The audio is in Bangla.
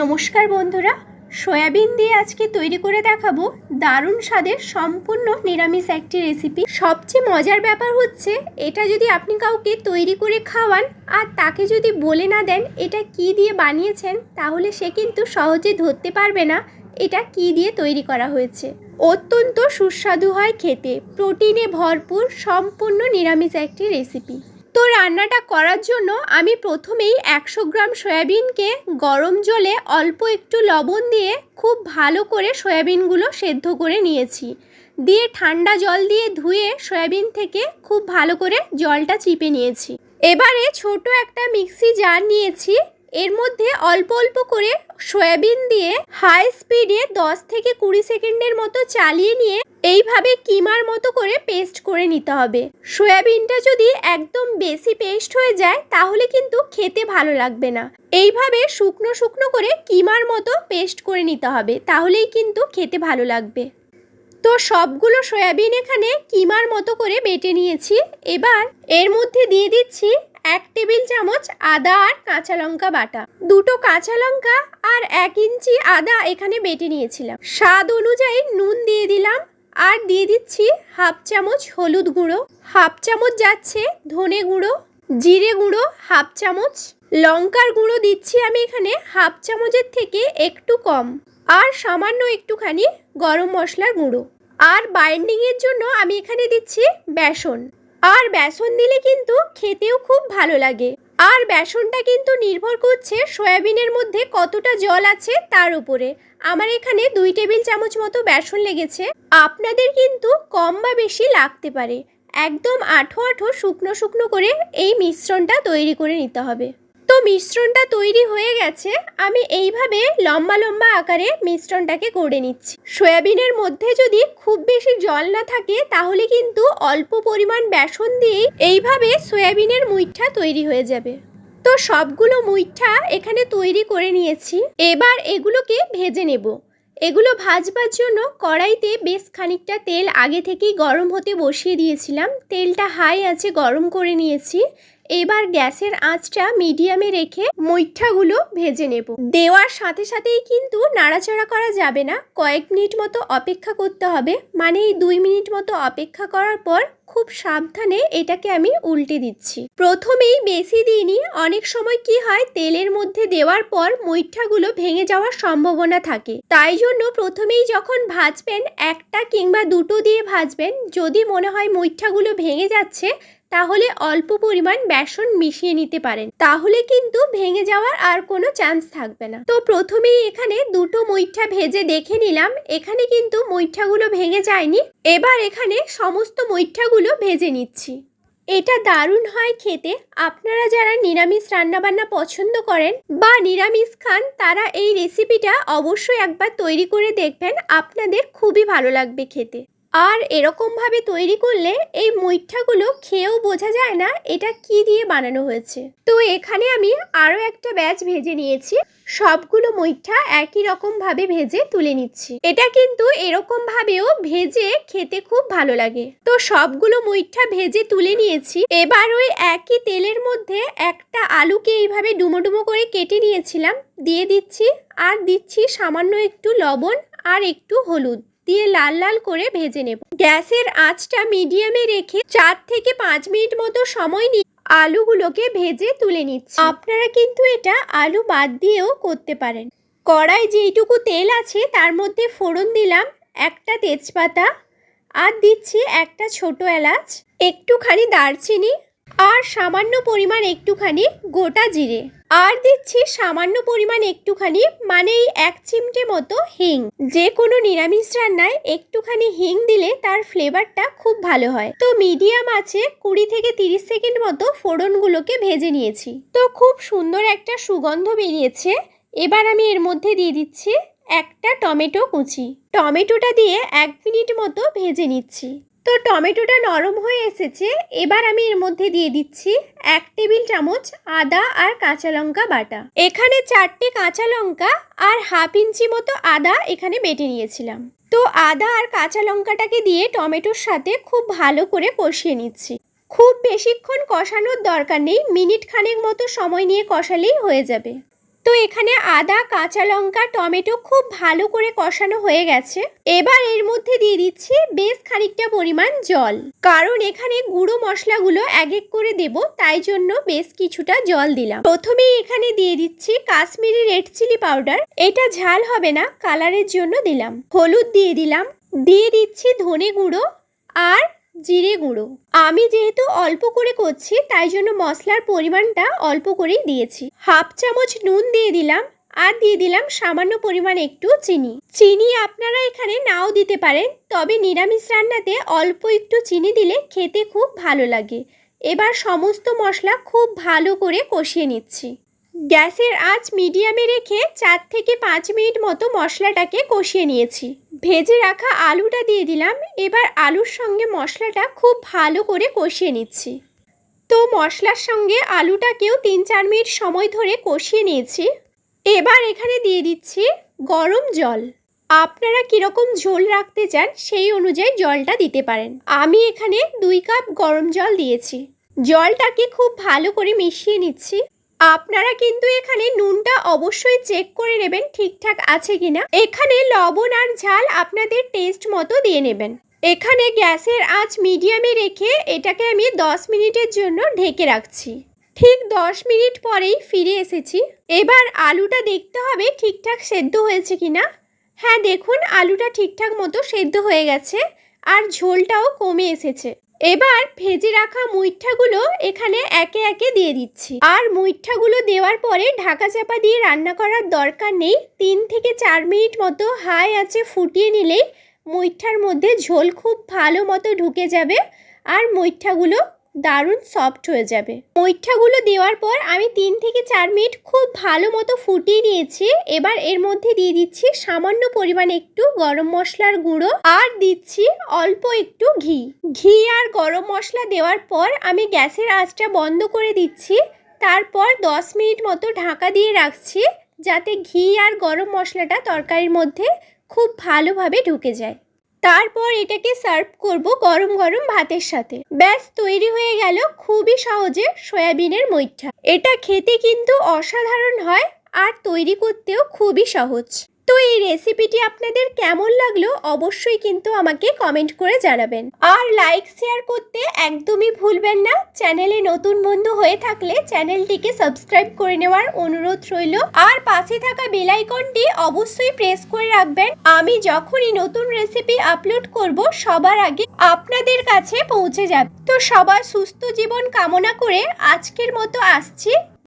নমস্কার বন্ধুরা, সয়াবিন দিয়ে আজকে তৈরি করে দেখাবো দারুণ স্বাদের সম্পূর্ণ নিরামিষ একটি রেসিপি সবচেয়ে মজার ব্যাপার হচ্ছে, এটা যদি আপনি কাউকে তৈরি করে খাওয়ান আর তাকে যদি বলে না দেন এটা কি দিয়ে বানিয়েছেন, তাহলে সে কিন্তু সহজে ধরতে পারবে না এটা কি দিয়ে তৈরি করা হয়েছে। অত্যন্ত সুস্বাদু হয় খেতে, প্রোটিনে ভরপুর সম্পূর্ণ নিরামিষ একটি রেসিপি তো রান্নাটা করার জন্য আমি প্রথমেই একশো গ্রাম সয়াবিনকে গরম জলে অল্প একটু লবণ দিয়ে খুব ভালো করে সয়াবিনগুলো সেদ্ধ করে নিয়েছি। দিয়ে ঠান্ডা জল দিয়ে ধুয়ে সয়াবিন থেকে খুব ভালো করে জলটা চিপে নিয়েছি। এবারে ছোট একটা মিক্সি জার নিয়েছি। এর মধ্যে অল্প অল্প করে সয়াবিন দিয়ে হাই স্পিডে দশ থেকে কুড়ি সেকেন্ডের মতো চালিয়ে নিয়ে এইভাবে কিমার মতো করে পেস্ট করে নিতে হবে। সয়াবিনটা যদি একদম বেশি পেস্ট হয়ে যায়, তাহলে কিন্তু খেতে ভালো লাগবে না। এইভাবে শুকনো শুকনো করে কিমার মতো পেস্ট করে নিতে হবে, তাহলেই কিন্তু খেতে ভালো লাগবে। তো সবগুলো সয়াবিন এখানে কিমার মতো করে বেটে নিয়েছি। এবার এর মধ্যে দিয়ে দিচ্ছি এক টেবিল চামচ আদা আর কাঁচা লঙ্কা বাটা। দুটো কাঁচা লঙ্কা আর এক ইঞ্চি আদা এখানে বেটে নিয়েছিলাম। স্বাদ অনুযায়ী নুন দিয়ে দিলাম আর দিয়ে দিচ্ছি হাফ চামচ হলুদ গুঁড়ো, হাফ চামচ যাচ্ছে ধনে গুঁড়ো, জিরে গুঁড়ো, হাফ চামচ। লঙ্কার গুঁড়ো দিচ্ছি আমি এখানে হাফ চামচের থেকে একটু কম আর সামান্য একটুখানি গরম মশলার গুঁড়ো। আর বাইন্ডিংয়ের জন্য আমি এখানে দিচ্ছি বেসন। আর বেসন দিলে কিন্তু খেতেও খুব ভালো লাগে। আর বেসনটা কিন্তু নির্ভর করছে সয়াবিনের মধ্যে কতটা জল আছে তার উপরে। আমার এখানে দুই টেবিল চামচ মতো বেসন লেগেছে। আপনাদের কিন্তু কম বা বেশি লাগতে পারে। একদম আঠো আঠো শুকনো শুকনো করে এই মিশ্রণটা তৈরি করে নিতে হবে। তো মিশ্রণটা তৈরি হয়ে গেছে, আমি এইভাবে লম্বা লম্বা আকারে মিশ্রণটাকে করে নিচ্ছি। সয়াবিনের মধ্যে যদি খুব বেশি জল না থাকে, তাহলে কিন্তু অল্প পরিমাণ বেসন দিয়েই এইভাবে সয়াবিনের মুইঠা তৈরি হয়ে যাবে। তো সবগুলো মুইঠা এখানে তৈরি করে নিয়েছি। এবার এগুলোকে ভেজে নেব। এগুলো ভাজবার জন্য কড়াইতে বেশ খানিকটা তেল আগে থেকেই গরম হতে বসিয়ে দিয়েছিলাম। তেলটা হাই আছে, গরম করে নিয়েছি। এবার গ্যাসের আঁচটা মিডিয়ামে রেখে মুইঠাগুলো ভেজে নেব। দেওয়ার সাথে সাথেই কিন্তু নাড়াচাড়া করা যাবে না। কয়েক মিনিট মতো অপেক্ষা করতে হবে। মানে এই দুই মিনিট মতো অপেক্ষা করার পর খুব সাবধানে এটাকে আমি উল্টে দিচ্ছি। প্রথমেই বেশি দিইনি। অনেক সময় কি হয়, তেলের মধ্যে দেওয়ার পর মুইঠাগুলো ভেঙে যাওয়ার সম্ভাবনা থাকে। তাই জন্য প্রথমেই যখন ভাজবেন, একটা কিংবা দুটো দিয়ে ভাজবেন, যদি মনে হয় মুইঠাগুলো ভেঙে যাচ্ছে তাহলে অল্প পরিমাণ বেসন মিশিয়ে নিতে পারেন। তাহলে কিন্তু ভেঙে যাওয়ার আর কোনো চান্স থাকবে না। তো প্রথমেই এখানে দুটো মুইঠা ভেজে দেখে নিলাম। এখানে কিন্তু মুইঠাগুলো ভেঙে যায়নি। এবার এখানে সমস্ত মুইঠাগুলো ভেজে নিচ্ছি। এটা দারুণ হয় খেতে। আপনারা যারা নিরামিষ রান্নাবান্না পছন্দ করেন বা নিরামিষ খান, তারা এই রেসিপিটা অবশ্যই একবার তৈরি করে দেখবেন। আপনাদের খুবই ভালো লাগবে খেতে। আর এরকমভাবে তৈরি করলে এই মুইঠাগুলো খেয়েও বোঝা যায় না এটা কি দিয়ে বানানো হয়েছে। তো এখানে আমি আরও একটা ব্যাচ ভেজে নিয়েছি। সবগুলো মুইঠা একই রকমভাবে ভেজে তুলে নিচ্ছি। এটা কিন্তু এরকমভাবেও ভেজে খেতে খুব ভালো লাগে। তো সবগুলো মুইঠা ভেজে তুলে নিয়েছি। এবার ওই একই তেলের মধ্যে একটা আলুকে এইভাবে ডুমো ডুমো করে কেটে নিয়েছিলাম। দিয়ে দিচ্ছি আর দিচ্ছি সামান্য একটু লবণ আর একটু হলুদ। দিয়ে লাল লাল করে ভেজে নেব। গ্যাসের আঁচটা মিডিয়ামে রেখে চার থেকে পাঁচ মিনিট মতো সময় নিয়ে আলুগুলোকে ভেজে তুলে নিচ্ছি। আপনারা কিন্তু এটা আলু বাদ দিয়েও করতে পারেন। কড়াই যেইটুকু তেল আছে, তার মধ্যে ফোড়ন দিলাম, একটা তেজপাতা, আর দিচ্ছি একটা ছোট এলাচ, একটুখানি দারচিনি আর সামান্য পরিমাণ একটুখানি গোটা জিরে। আর দিচ্ছি সামান্য পরিমাণ একটুখানি মানে এই এক চিমটে মতো হিং। যে কোনো নিরামিষ রান্নায় একটুখানি হিং দিলে তার ফ্লেভারটা খুব ভালো হয়। তো মিডিয়াম আছে কুড়ি থেকে তিরিশ সেকেন্ড মতো ফোড়নগুলোকে ভেজে নিয়েছি। তো খুব সুন্দর একটা সুগন্ধ বেরিয়েছে। এবার আমি এর মধ্যে দিয়ে দিচ্ছি একটা টমেটো কুচি। টমেটোটা দিয়ে এক মিনিট মতো ভেজে নিচ্ছি। তো টমেটোটা নরম হয়ে এসেছে। এবার আমি এর মধ্যে দিয়ে দিচ্ছি এক টেবিল চামচ আদা আর কাঁচা লঙ্কা বাটা। এখানে চারটে কাঁচা লঙ্কা আর হাফ ইঞ্চি মতো আদা এখানে বেটে নিয়েছিলাম। তো আদা আর কাঁচা লঙ্কাটাকে দিয়ে টমেটোর সাথে খুব ভালো করে কষিয়ে নিচ্ছি। খুব বেশিক্ষণ কষানোর দরকার নেই মিনিট খানেক মতো সময় নিয়ে কষালেই হয়ে যাবে। তো এখানে আদা, কাঁচা লঙ্কা, টমেটো খুব ভালো করে কষানো হয়ে গেছে। এবার এর মধ্যে দিয়ে দিচ্ছি বেশ খানিকটা পরিমাণ জল। কারণ এখানে গুঁড়ো মশলাগুলো এক এক করে দেব, তাই জন্য বেশ কিছুটা জল দিলাম। প্রথমেই এখানে দিয়ে দিচ্ছি কাশ্মীরি রেড চিলি পাউডার। এটা ঝাল হবে না, কালারের জন্য দিলাম। হলুদ দিয়ে দিলাম। দিয়ে দিচ্ছি ধনে গুঁড়ো আর জিরে গুঁড়ো। আমি যেহেতু অল্প করে করছি, তাই জন্য মশলার পরিমাণটা অল্প করেই দিয়েছি। হাফ চামচ নুন দিয়ে দিলাম, আর দিয়ে দিলাম সামান্য পরিমাণ একটু চিনি। চিনি আপনারা এখানে নাও দিতে পারেন, তবে নিরামিষ রান্নাতে অল্প একটু চিনি দিলে খেতে খুব ভালো লাগে। এবার সমস্ত মশলা খুব ভালো করে কষিয়ে নিচ্ছি। গ্যাসের আঁচ মিডিয়ামে রেখে চার থেকে পাঁচ মিনিট মতো মশলাটাকে কষিয়ে নিয়েছি। ভেজে রাখা আলুটা দিয়ে দিলাম। এবার আলুর সঙ্গে মশলাটা খুব ভালো করে কষিয়ে নিচ্ছি। তো মশলার সঙ্গে আলুটাকেও তিন চার মিনিট সময় ধরে কষিয়ে নিয়েছি। এবার এখানে দিয়ে দিচ্ছি গরম জল। আপনারা কীরকম ঝোল রাখতে চান সেই অনুযায়ী জলটা দিতে পারেন। আমি এখানে দুই কাপ গরম জল দিয়েছি। জলটাকে খুব ভালো করে মিশিয়ে নিচ্ছি। আপনারা কিন্তু এখানে নুনটা অবশ্যই চেক করে নেবেন ঠিকঠাক আছে কিনা। এখানে লবণ আর ঝাল আপনাদের টেস্ট মতো দিয়ে নেবেন। এখানে গ্যাসের আঁচ মিডিয়ামে রেখে এটাকে আমি দশ মিনিটের জন্য ঢেকে রাখছি। ঠিক দশ মিনিট পরেই ফিরে এসেছি। এবার আলুটা দেখতে হবে ঠিকঠাক সেদ্ধ হয়েছে কিনা। হ্যাঁ দেখুন, আলুটা ঠিকঠাক মতো সেদ্ধ হয়ে গেছে আর ঝোলটাও কমে এসেছে। এবার ভেজে রাখা মুইঠাগুলো এখানে একে একে দিয়ে দিচ্ছি। আর মুইঠাগুলো দেওয়ার পরে ঢাকা চাপা দিয়ে রান্না করার দরকার নেই। তিন থেকে চার মিনিট মতো হাই আছে ফুটিয়ে নিলেই মুইঠার মধ্যে ঝোল খুব ভালো মতো ঢুকে যাবে। আর মুইঠাগুলো দারুণ সফট হয়ে যাবে। মুইঠাগুলো দেওয়ার পর আমি তিন থেকে চার মিনিট খুব ভালো মতো ফুটিয়ে নিয়েছি। এবার এর মধ্যে দিয়ে দিচ্ছি সামান্য পরিমাণে একটু গরম মশলার গুঁড়ো আর দিচ্ছি অল্প একটু ঘি। ঘি আর গরম মশলা দেওয়ার পর আমি গ্যাসের আঁচটা বন্ধ করে দিচ্ছি। তারপর দশ মিনিট মতো ঢাকা দিয়ে রাখছি যাতে ঘি আর গরম মশলাটা তরকারির মধ্যে খুব ভালোভাবে ঢুকে যায়। তারপর এটাকে সার্ভ করব গরম গরম ভাতের সাথে। ব্যাস, তৈরি হয়ে গেল খুবই সহজে সয়াবিনের মৈঠা। এটা খেতে কিন্তু অসাধারণ হয় আর তৈরি করতেও খুবই সহজ। তো এই রেসিপিটি আপনাদের কেমন লাগল অবশ্যই কিন্তু আমাকে কমেন্ট করে জানাবেন। আর লাইক শেয়ার করতে একদমই ভুলবেন না। চ্যানেলে নতুন বন্ধু হয়ে থাকলে চ্যানেলটিকে সাবস্ক্রাইব করে নেওয়ার অনুরোধ রইল। আর পাশে থাকা বেলাইকনটি অবশ্যই প্রেস করে রাখবেন। আমি যখনই নতুন রেসিপি আপলোড করব, সবার আগে আপনাদের কাছে পৌঁছে যাবে। তো সবার সুস্থ জীবন কামনা করে আজকের মতো আসছি।